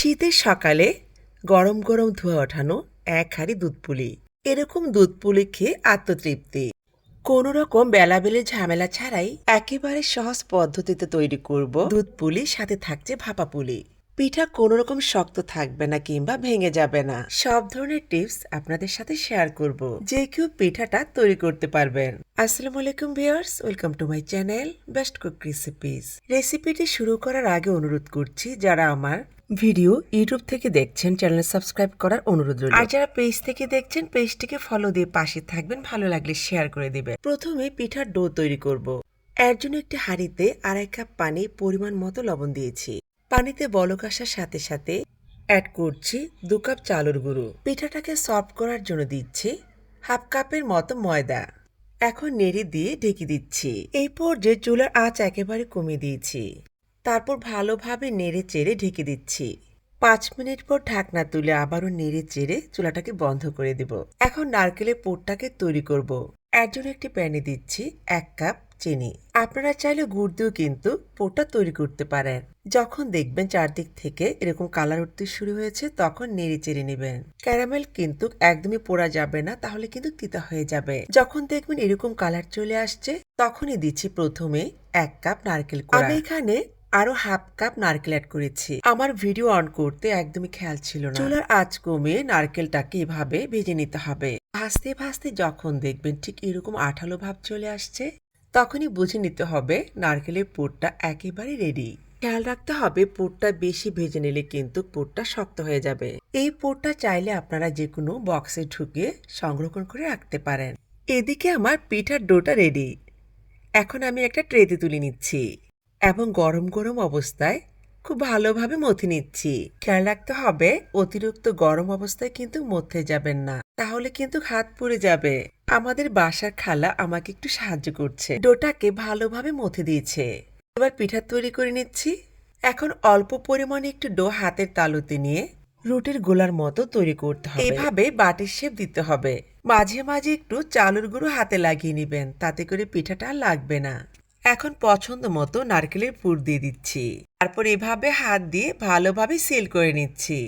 শীতের সকালে গরম গরম ধোয়া ওঠানো এক হাঁড়ি দুধ পুলি। এরকম দুধ পুলি খেয়ে আত্মতৃপ্তি। কোনো রকম বেলাবেলি ঝামেলা ছাড়াই একেবারে সহজ পদ্ধতিতে তৈরি করব দুধ পুলি, সাথে থাকছে ভাপা পুলি। পিঠা কোনো রকম শক্ত থাকবে না কিংবা ভেঙে যাবে না। সব ধরনের টিপস আপনাদের সাথে শেয়ার করব। যে কেউ পিঠাটা তৈরি করতে পারবেন। আসসালামু আলাইকুম viewers, welcome to my channel best cook recipes. রেসিপিটি শুরু করার আগে অনুরোধ করছি, যারা আমার ভিডিও ইউটিউব থেকে দেখছেন চ্যানেল সাবস্ক্রাইব করার অনুরোধ রইল। আর যারা পেজ থেকে দেখছেন, পেজটিকে ফলো দিয়ে পাশে থাকবেন, ভালো লাগলে শেয়ার করে দিবেন। প্রথমে পিঠার ডো তৈরি করব। এর জন্য একটি হাঁড়িতে আড়াই কাপ পানি পরিমাণ মতো লবণ দিয়েছি। পানিতে বলক আসার সাথে সাথে অ্যাড করছি দু কাপ চালুর গুঁড়ো। পিঠাটাকে সফট করার জন্য দিচ্ছি হাফ কাপের মতো ময়দা। এখন নেড়ে দিয়ে ঢেকে দিচ্ছি। এই পর্যায়ে চুলার আঁচ একেবারে কমিয়ে দিয়েছি। তারপর ভালোভাবে নেড়ে চেড়ে ঢেকে দিচ্ছি। পাঁচ মিনিট পর ঢাকনা তুলে আবারও নেড়ে চেড়ে চুলাটাকে বন্ধ করে দেব। এখন নারকেলের পুরটাকে তৈরি করব। এর জন্য একটি প্যানে দিচ্ছি এক কাপ চিনি। আপনারা চাইলে গুড় দিয়েও কিন্তু পোরটা তৈরি করতে পারেন। যখন দেখবেন চারদিক থেকে এরকম কালার উঠতে শুরু হয়েছে, তখন নেড়ে চেড়ে নেবেন। ক্যারামেল কিন্তু একদমই পোড়া যাবে না, তাহলে কিন্তু তিতা হয়ে যাবে। যখন দেখবেন এরকম কালার চলে আসছে, তখনই দিচ্ছি প্রথমে এক কাপ নারকেল আমি এখানে আরও হাফ কাপ নারকেল অ্যাড করেছি। আমার ভিডিও অন করতে একদমই খেয়াল ছিল না। চুলার আঁচ কমিয়ে নারকেলটাকে এভাবে ভেজে নিতে হবে। ভাজতে ভাজতে যখন দেখবেন ঠিক এরকম আঠালো ভাব চলে আসছে, তখনই বুঝে নিতে হবে নারকেলের পুরটা একেবারে রেডি খেয়াল রাখতে হবে পুরটা বেশি ভেজে নিলে কিন্তু পুরটা শক্ত হয়ে যাবে। এই পুরটা চাইলে আপনারা যে কোনো বক্সে ঢুকিয়ে সংরক্ষণ করে রাখতে পারেন। এদিকে আমার পিঠার ডোটা রেডি এখন আমি একটা ট্রেতে তুলে নিচ্ছি। এবং গরম গরম অবস্থায় খুব ভালোভাবে মথে নিচ্ছি। খেয়াল রাখতে হবে, অতিরিক্ত গরম অবস্থায় কিন্তু মথে যাবেন না। তাহলে কিন্তু হাত পুড়ে যাবে। আমাদের বাসার খালা আমাকে একটু সাহায্য করছে। ডোটাকে ভালোভাবে মথে দিয়েছে। এবার পিঠা তৈরি করে নিচ্ছি। এখন অল্প পরিমাণে একটু ডো হাতের তালুতে নিয়ে রুটির গোলার মতো তৈরি করতে হবে। এভাবে বাটির শেপ দিতে হবে। মাঝে মাঝে একটু চালুর গুঁড়ো হাতে লাগিয়ে নেবেন, তাতে করে পিঠাটা লাগবে না। এখন পছন্দ মতো নারকেলের পুর দিয়ে দিচ্ছি। তারপর এভাবে হাত দিয়ে ভালোভাবে সেল করে নিচ্ছি।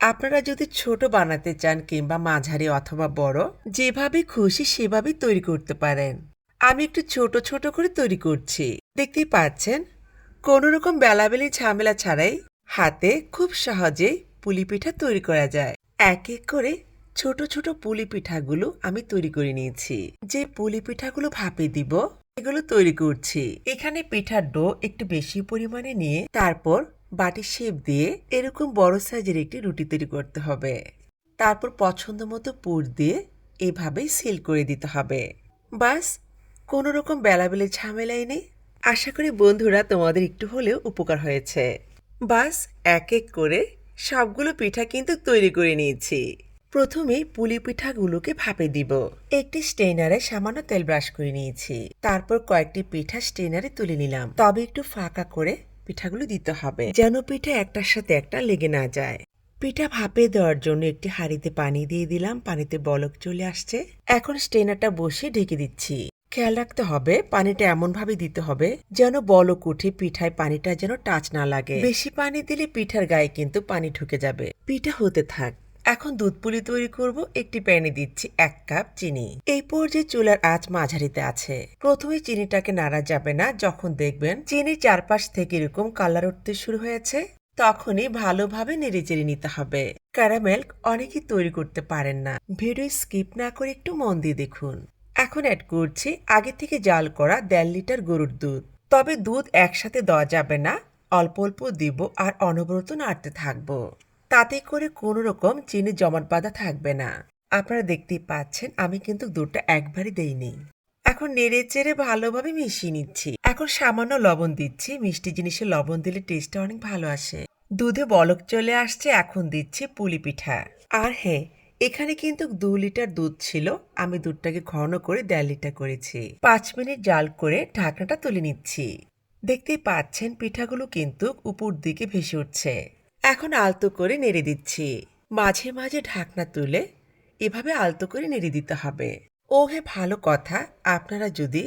আপনারা যদি ছোট বানাতে চান কিংবা মাঝারি অথবা বড়, যেভাবে খুশি সেভাবেই তৈরি করতে পারেন। আমি একটু ছোট ছোট করে তৈরি করছি। দেখতেই পাচ্ছেন, কোনো রকম বেলাবেলি ঝামেলা ছাড়াই হাতে খুব সহজেই পুলি পিঠা তৈরি করা যায়। এক এক করে ছোট ছোট পুলি পিঠাগুলো আমি তৈরি করে নিয়েছি। যে পুলি পিঠাগুলো ভাপে দিব এগুলো তৈরি করছি। এখানে পিঠার ডো একটু বেশি পরিমাণে নিয়ে তারপর বাটি শেপ দিয়ে এরকম বড় সাইজের একটি রুটি তৈরি করতে হবে। তারপর পছন্দ মতো পুর দিয়ে এভাবেই সিল করে দিতে হবে। বাস, কোনো রকম বেলাবেলি ঝামেলাই নেই। আশা করি বন্ধুরা তোমাদের একটু হলেও উপকার হয়েছে। বাস, এক এক করে সবগুলো পিঠা কিন্তু তৈরি করে নিয়েছি। প্রথমে পুলি পিঠাগুলোকে ভাপে দিব। একটি স্টেনারে সামান্য তেল ব্রাশ করে নিয়েছি। তারপর কয়েকটি পিঠা স্টেনারে তুলে নিলাম। তবে একটু ফাঁকা করে পিঠাগুলো দিতে হবে, যেন পিঠা একটার সাথে একটা লেগে না যায়। পিঠা ভাপে দেওয়ার জন্য একটি হাঁড়িতে পানি দিয়ে দিলাম। পানিতে বলক চলে আসছে। এখন স্টেনারটা বসে ঢেকে দিচ্ছি। খেয়াল রাখতে হবে, পানিটা এমন ভাবে দিতে হবে যেন বলক উঠে পিঠায় পানিটা যেন টাচ না লাগে। বেশি পানি দিলে পিঠার গায়ে কিন্তু পানি ঢুকে যাবে। পিঠা হতে থাক। এখন দুধ পুলি তৈরি করব, একটি প্যানে দিচ্ছি এক কাপ চিনি। এই পর্যায়ে চুলার আঁচ মাঝারিতে আছে। প্রথমে চিনিটাকে নাড়া যাবে না, যখন দেখবেন চিনির চারপাশ থেকে এরকম কালার উঠতে শুরু হয়েছে, তখনই ভালোভাবে নেড়েচেড়ে নিতে হবে। ক্যারামেল অনেকেই তৈরি করতে পারেন না। ভিডিও স্কিপ না করে একটু মন দিয়ে দেখুন। এখন অ্যাড করছি আগে থেকে জাল করা দেড় লিটার গরুর দুধ। তবে দুধ একসাথে দেওয়া যাবে না, অল্প অল্প দিব আর অনবরত নাড়তে থাকব। তাতে করে কোনো রকম চিনি জমাট বাঁধা থাকবে না। আপনারা দেখতেই পাচ্ছেন, আমি কিন্তু দুধটা একবারই দেইনি। এখন নেড়ে চেড়ে ভালোভাবে মিশিয়ে নিচ্ছি। এখন সামান্য লবণ দিচ্ছি। মিষ্টি জিনিসে লবণ দিলে টেস্টটা অনেক ভালো আসে। দুধে বলক চলে আসছে, এখন দিচ্ছি পুলি পিঠা। আর হ্যাঁ এখানে কিন্তু দু লিটার দুধ ছিল। আমি দুধটাকে ঘন করে দেড় লিটার করেছি। পাঁচ মিনিট জাল করে ঢাকনাটা তুলে নিচ্ছি। দেখতেই পাচ্ছেন, পিঠাগুলো কিন্তু উপর দিকে ভেসে উঠছে। এখন আলতো করে নেড়ে দিচ্ছি। মাঝে মাঝে ঢাকনা তুলে এভাবে আলতো করে নেড়ে দিতে হবে। ও হে ভালো কথা। আপনারা যদি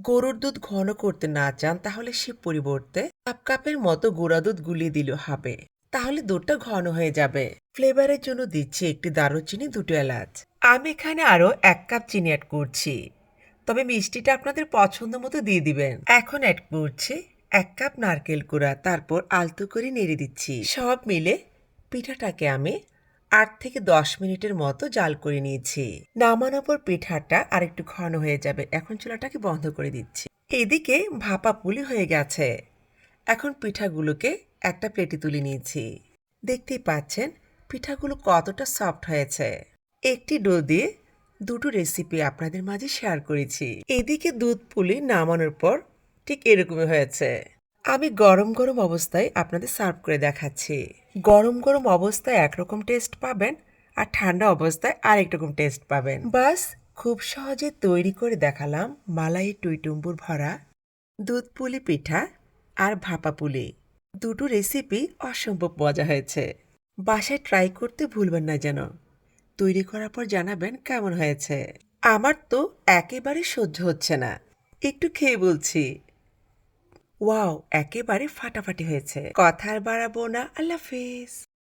গরুর দুধ ঘন করতে না চান, তাহলে সে পরিবর্তে কাপ কাপের মতো গুঁড়া দুধ গুলিয়ে দিলেও হবে। তাহলে দুধটা ঘন হয়ে যাবে। ফ্লেভারের জন্য দিচ্ছি একটি দারুচিনি দুটো এলাচ। আমি এখানে আরও এক কাপ চিনি অ্যাড করছি। তবে মিষ্টিটা আপনাদের পছন্দ মতো দিয়ে দিবেন। এখন অ্যাড করছি এক কাপ নারকেল কুড়া, তারপর আলতো করে নেড়ে দিচ্ছি। সব মিলে পিঠাটাকে আমি আট থেকে দশ মিনিটের মতো জাল করে নিয়েছি। নামানোর পর পিঠাটা আরেকটু ঘন হয়ে যাবে। এখন চুলাটাকে বন্ধ করে দিচ্ছি। এদিকে ভাপা পুলি হয়ে গেছে। এখন পিঠাগুলোকে একটা প্লেটে তুলে নিয়েছি। দেখতেই পাচ্ছেন, পিঠাগুলো কতটা সফট হয়েছে। একটি ডো দিয়ে দুটো রেসিপি আপনাদের মাঝে শেয়ার করেছি। এদিকে দুধ পুলি নামানোর পর ঠিক এরকমই হয়েছে। আমি গরম গরম অবস্থায় আপনাদের সার্ভ করে দেখাচ্ছি। গরম গরম অবস্থায় একরকম টেস্ট পাবেন আর ঠান্ডা অবস্থায় আরেক রকম টেস্ট পাবেন। বাস, খুব সহজে তৈরি করে দেখালাম মালাই টুইটুম্বুর ভরা দুধ পুলি পিঠা আর ভাপা পুলি। দুটো রেসিপি অসম্ভব মজা হয়েছে। বাসায় ট্রাই করতে ভুলবেন না যেন। তৈরি করার পর জানাবেন কেমন হয়েছে। আমার তো একেবারে সহ্য হচ্ছে না। একটু খেয়ে বলছি। ওয়াও একেবারে ফাটাফাটি হয়েছে। কথা আর বাড়াবো না আল্লাহ হাফেজ।